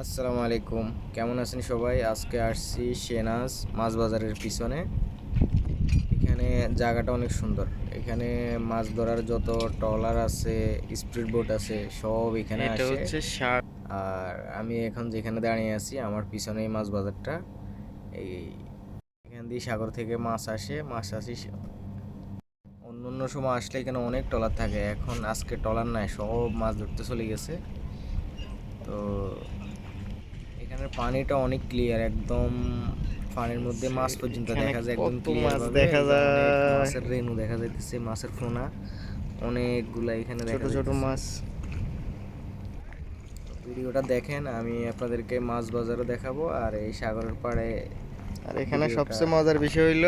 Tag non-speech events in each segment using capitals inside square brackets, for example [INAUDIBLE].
আসসালামু আলাইকুম কেমন আছেন সবাই? আজকে আসছি সেনাজ মাছ বাজারের পিছনে। এখানে জায়গাটা অনেক সুন্দর। এখানে মাছ ধরার যত ট্রলার আছে স্পিড বোট আছে সব এখানে এটা হচ্ছে আর আমি এখন যেখানে দাঁড়িয়ে আছি আমার পিছনে এই মাছ বাজারটা এই এখান দিয়ে সাগর থেকে মাছ আসে। মাছ আসি অন্য অন্য সময় আসলে এখানে অনেক ট্রলার থাকে। এখন আজকে ট্রলার নাই সব মাছ ধরতে চলে গেছে। তো পানিটা অনেক ক্লিয়ার একদম পানির মধ্যে মাছ পর্যন্ত দেখা যায় একদম ক্লিয়ার মাছ দেখা যায়। মাছের রেনু দেখা যাইতেছে মাছের ফোনা অনেকগুলা এখানে ছোট ছোট। মাছ। ভিডিওটা দেখেন আমি আপনাদেরকে মাছ বাজারও দেখাবো আর এই সাগরের পাড়ে আর এখানে সবচেয়ে মজার বিষয় হইল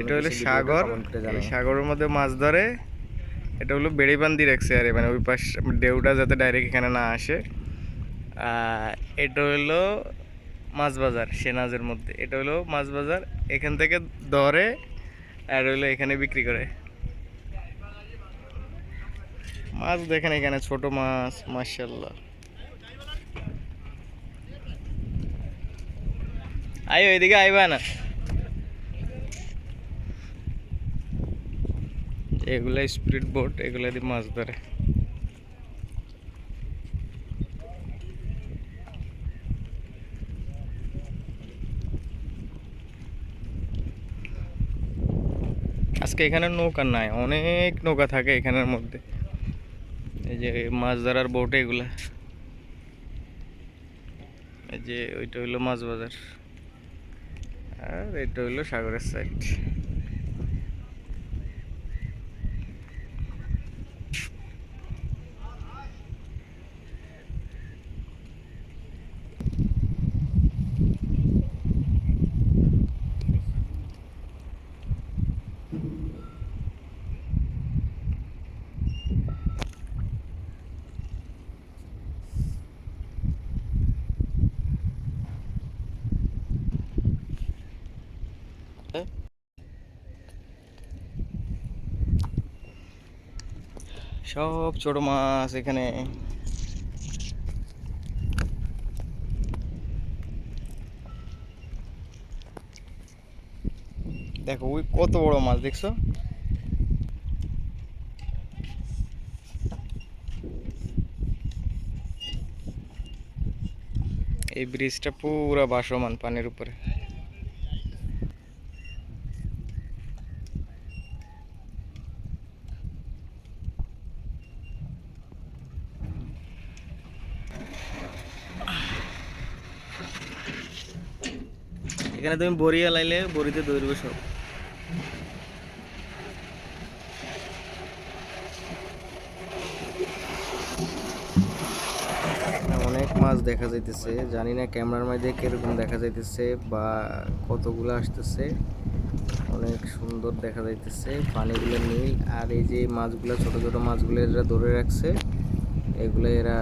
এটা হলো সাগর। এই সাগরের মধ্যে মাছ ধরে এটা হলো বেড়ি বান্ধি রাখছে আর মানে ওই পাশ ঢেউটা যাতে ডাইরেক্ট এখানে না আসে। এটা হলো মাছ বাজার সেনাজের মধ্যে। এটা হলো মাছ বাজার এখান থেকে ধরে আর হলো এখানে বিক্রি করে। মাছ দেখেন এখানে, ছোট মাছ মার্শাল্লাহ আইও এদিকে আইবা না। এগুলা স্পিড বোট এগুলা দিয়ে মাছ ধরে। আজকে এখানে নৌকা নাই, অনেক নৌকা থাকে এখানের মধ্যে। এই যে মাছ ধরার বোট এগুলা। এই যে ওইটা হইল মাছ বাজার। আর এটা হইল সাগরের সাইড সব ছোট মাছ এখানে। দেখো ওই কত বড় মাছ, দেখছ? এই ব্রিজটা পুরা ভাসমান পানির উপরে। এখানে তুমি বড়ি লাইলে বড়িতে দৌড়বে সব। অনেক মাছ দেখা যাইতেছে, জানি না ক্যামেরার মধ্যে কীরকম দেখা যাইতেছে বা কতগুলো আসতেছে। অনেক সুন্দর দেখা যাইতেছে, পানিগুলো নীল, আর এই যে মাছগুলো, ছোট ছোট মাছগুলো এরা ধরে রাখছে। এগুলো এরা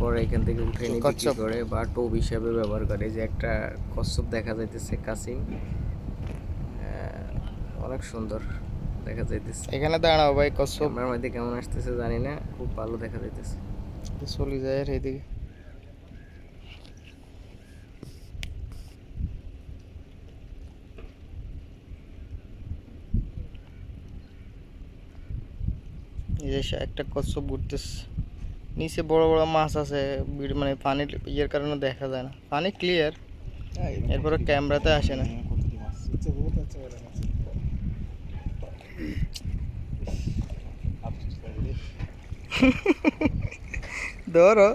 পরে এখান থেকে উঠে নিয়ে বিক্রি। করে। বা টোপ হিসাবে ব্যবহার করে। যে একটা কচ্ছপ দেখা যাইতেছে কাসিম। অনেক সুন্দর দেখা যাইতেছে। এখানে দাঁড়াও ভাই কচ্ছপ। আমার মধ্যে কেমন আসতেছে জানি না খুব ভালো দেখা যাইতেছে। চলে যায় আর এদিকে। এই যে একটা কচ্ছপ ঘুরতেছে। নিচে বড় বড় মাছ আছে মানে পানির ইয়ের কারণে দেখা যায় না। পানি ক্লিয়ার এরপরে ক্যামেরাতে আসে না। [LAUGHS] ধরো।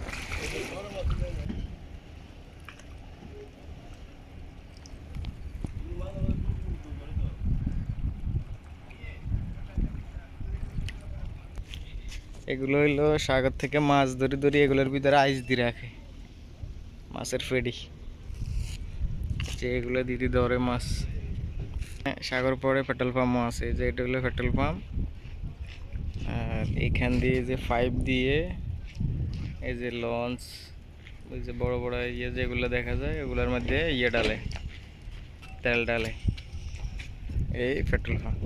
এগুলো হইল সাগর থেকে মাছ ধরে ধরে এগুলোর ভিতরে আইস দিয়ে রাখে। মাছের ফেডি যে এগুলো দিদি ধরে মাছ। হ্যাঁ, সাগর পরে পেট্রোল পাম্পও আছে। যে এটা হলো পেট্রোল পাম্প। আর এখান দিয়ে যে পাইপ দিয়ে এই যে লঞ্চ ওই যে বড় বড় ইয়ে যেগুলো দেখা যায় এগুলোর মধ্যে ইয়ে ডালে তেল ডালে এই পেট্রোল পাম্প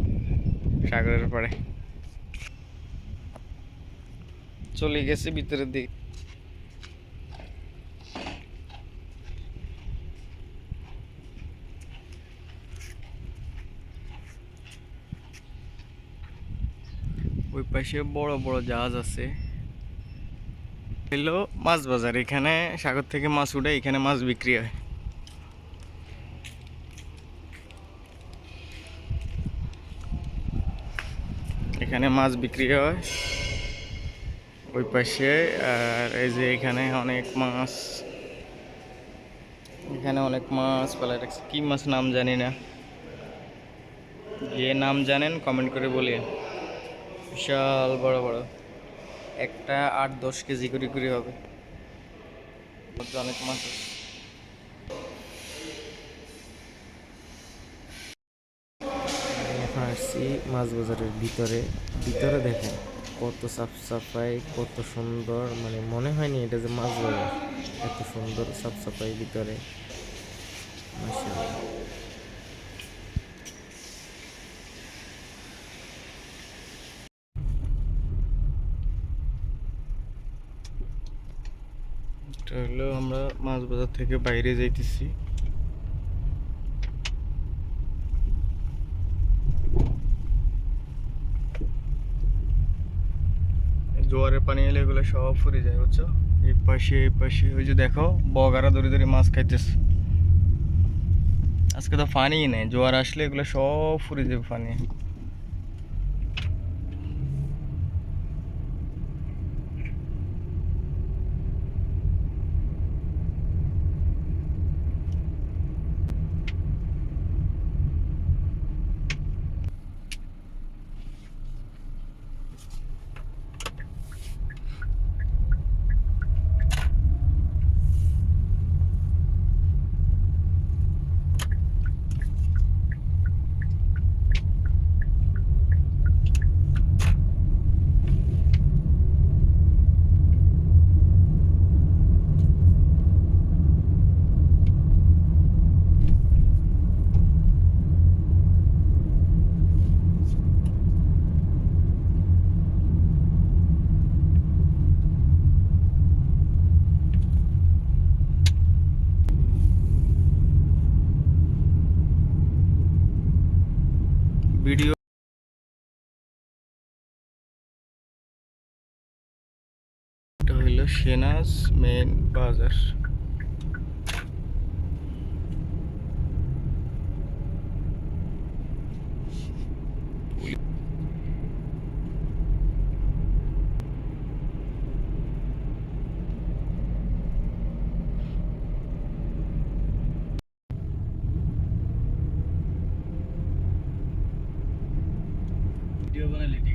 সাগরের পরে। चले गेतर दिख बड़ बड़ जहाज़ आलो माँ बजार ये सागर थे माँ उठे माँ बिक्री है माँ बिक्री है ওই পাশে, আর এই যে এখানে অনেক মাছ। এখানে অনেক মাছ ফেলা রাখছে। কি মাছ নাম জানি না। যে নাম জানেন কমেন্ট করে বলি বিশাল বড় বড়। একটা আট দশ কেজি করে করে হবে। অনেক মাছ আসছি মাছ বাজারের ভিতরে। ভিতরে দেখেন। কত সাফ সাফাই, কত সুন্দর। মানে মনে হয়নি এটা যে মাছ বাজার এত সুন্দর সাফ সাফাই ভিতরে। এটা হলো আমরা মাছ বাজার থেকে বাইরে যাইতেছি জোয়ারের পানি এলে এগুলো সব ফুরে যায়, বুঝছ? এই পাশে এই পাশে, ওই যে দেখো, বগারা ধরে ধরে মাছ খাইতেছে। আজকে তো ফানি নেই, জোয়ার আসলে এগুলো সব ফুরে যাবে পানি ভিডিও এটা হইল সেনাস মেন বাজার ভিডিও বানালি ঠিক আছে